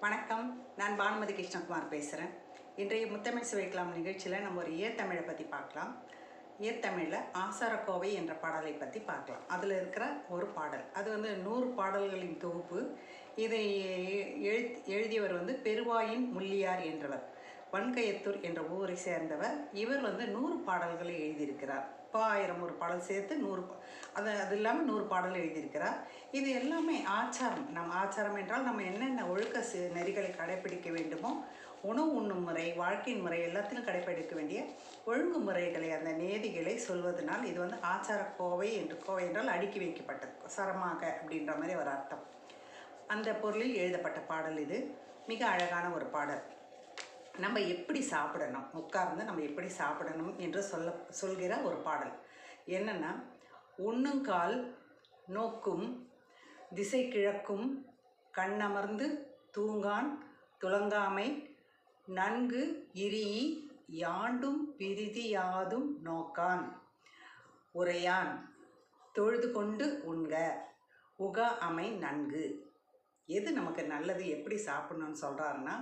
வணக்கம். நான் பானுமதி கிருஷ்ணகுமார் பேசுகிறேன் இன்றைய முத்தமிழ் சுவைக்கலாம் நிகழ்ச்சியில் நம்ம ஒரு இயற்தமிழை பற்றி பார்க்கலாம். இயற்தமிழில் ஆசாரக்கோவை என்ற பாடலை பற்றி பார்க்கலாம். அதில் இருக்கிற ஒரு பாடல். அது வந்து நூறு பாடல்களின் தொகுப்பு. இதை எழுத் எழுதியவர் வந்து பெருவாயின் முள்ளியார் என்றவர். வன்கையத்தூர் என்ற ஊரை சேர்ந்தவர். இவர் வந்து நூறு பாடல்களை எழுதியிருக்கிறார். இப்போ ஆயிரம் ஒரு பாடல் சேர்த்து நூறு பா- அது அது இல்லாமல் நூறு பாடல் எழுதியிருக்கிறார். இது எல்லாமே ஆச்சாரம். நம் ஆச்சாரம் என்றால் நம்ம என்னென்ன ஒழுக்க நெறிகளை கடைப்பிடிக்க வேண்டுமோ உணவு உண்ணும் முறை வாழ்க்கையின் முறை எல்லாத்திலும் கடைப்பிடிக்க வேண்டிய ஒழுங்குமுறைகளை அந்த நேதிகளை சொல்வதனால் இது வந்து ஆச்சார கோவை என்று கோவை என்றால் அடுக்கி வைக்கப்பட்டது. சரமாக அப்படின்ற மாதிரி ஒரு அர்த்தம். அந்த பொருளில் எழுதப்பட்ட பாடல் இது. மிக அழகான ஒரு பாடல். நம்ம எப்படி சாப்பிடணும்? உட்கார்ந்து நம்ம எப்படி சாப்பிடணும் என்று சொல்ல சொல்கிற ஒரு பாடல். என்னென்னா ஒன்றுங்கால் நோக்கும் திசை கிழக்கும் கண்ணமர்ந்து தூங்கான் துலங்காமை நன்கு இரியி யாண்டும் பிரிதியாதும் நோக்கான். உரையான் தொழுது கொண்டு உண்க உக அமை நன்கு. எது நமக்கு நல்லது எப்படி சாப்பிடணும்னு சொல்கிறாருன்னா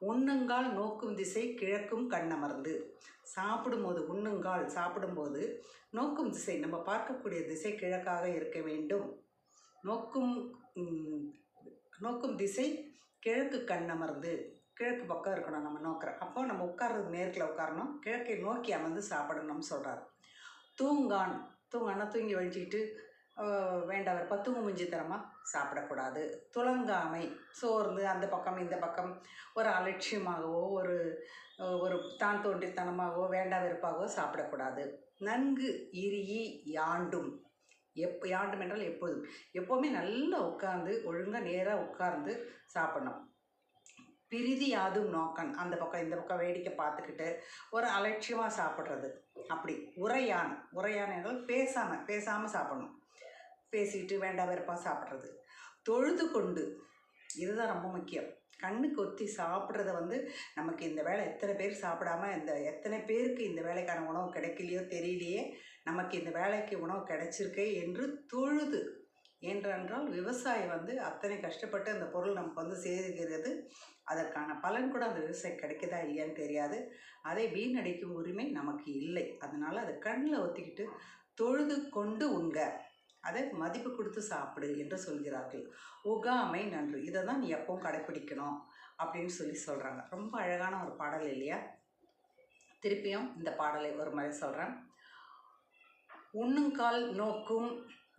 உண்ணுங்கால் நோக்கும் திசை கிழக்கும் கண்ணமர்ந்து. சாப்பிடும்போது உண்ணுங்கால் சாப்பிடும்போது நோக்கும் திசை நம்ம பார்க்கக்கூடிய திசை கிழக்காக இருக்க வேண்டும். நோக்கும் நோக்கும் திசை கிழக்கு கண்ணமர்ந்து. கிழக்கு பக்கம் இருக்கணும் நம்ம நோக்கிற. அப்போ நம்ம உட்கார்றது நேரத்தில் உட்காரணும். கிழக்கை நோக்கி அமர்ந்து சாப்பிடணும்னு சொல்கிறார் தூங்கான் தூங்கானா தூங்கி வழிச்சிக்கிட்டு வேண்டவர் வெறுப்பா முஞ்சித்தனமாக சாப்பிடக்கூடாது. துலங்காமை சோர்ந்து அந்த பக்கம் இந்த பக்கம் ஒரு அலட்சியமாகவோ ஒரு ஒரு தான் தோன்றித்தனமாகவோ வேண்டா வெறுப்பாகவோ சாப்பிடக்கூடாது. நன்கு இறுகி யாண்டும். எப் யாண்டும் என்றால் எப்போதும். எப்போவுமே நல்லா உட்கார்ந்து ஒழுங்காக நேராக உட்கார்ந்து சாப்பிடணும். பிரிதி யாதும் நோக்கன். அந்த பக்கம் இந்த பக்கம் வேடிக்கை பார்த்துக்கிட்டு ஒரு அலட்சியமாக சாப்பிட்றது. அப்படி. உரையான். உரையான் என்றால் பேசாமல் பேசாமல் சாப்பிடணும். பேசிட்டு வேண்டாம் வெறுப்பாக சாப்பிட்றது. தொழுது கொண்டு இதுதான் ரொம்ப முக்கியம். கண்ணுக்கு ஒத்தி சாப்பிட்றத வந்து நமக்கு இந்த வேலை எத்தனை பேர் சாப்பிடாம இந்த எத்தனை பேருக்கு இந்த வேலைக்கான உணவு கிடைக்கலையோ தெரியலையே நமக்கு இந்த வேலைக்கு உணவு கிடைச்சிருக்கே என்று தொழுது. ஏனென்றால் விவசாயி வந்து அத்தனை கஷ்டப்பட்டு அந்த பொருள் நமக்கு வந்து சேருகிறது அதற்கான பலன் கூட அந்த விவசாயி கிடைக்குதா இல்லையான்னு தெரியாது. அதை வீணடிக்கும் உரிமை நமக்கு இல்லை. அதனால் அதை கண்ணில் ஒத்திக்கிட்டு தொழுது கொண்டு உண்க. அதை மதிப்பு கொடுத்து சாப்பிடு என்று சொல்கிறார்கள். உகாமை நன்று. இதை தான் நீ எப்பவும் கடைப்பிடிக்கணும் அப்படின்னு சொல்லி சொல்கிறாங்க ரொம்ப அழகான ஒரு பாடல் இல்லையா? திருப்பியும் இந்த பாடலை ஒரு முறை சொல்கிறேன் உண்ணுங்கால் நோக்கும்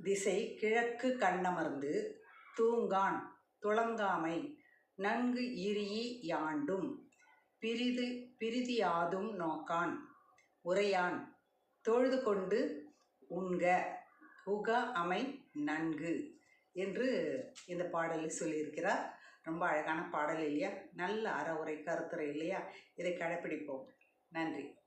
திசை கிழக்கு கண்ணமர்ந்து தூங்கான் துளங்காமை நன்கு இரியி யாண்டும் பிரிது பிரிதியாதும் நோக்கான் உரையான் தொழுது கொண்டு உண்க புக அமை நன்கு என்று இந்த பாடலில் சொல்லியிருக்கிறார். ரொம்ப அழகான பாடல் இல்லையா? நல்ல அறவுரை கருத்துரை இல்லையா? இதை கடைப்பிடிப்போம். நன்றி.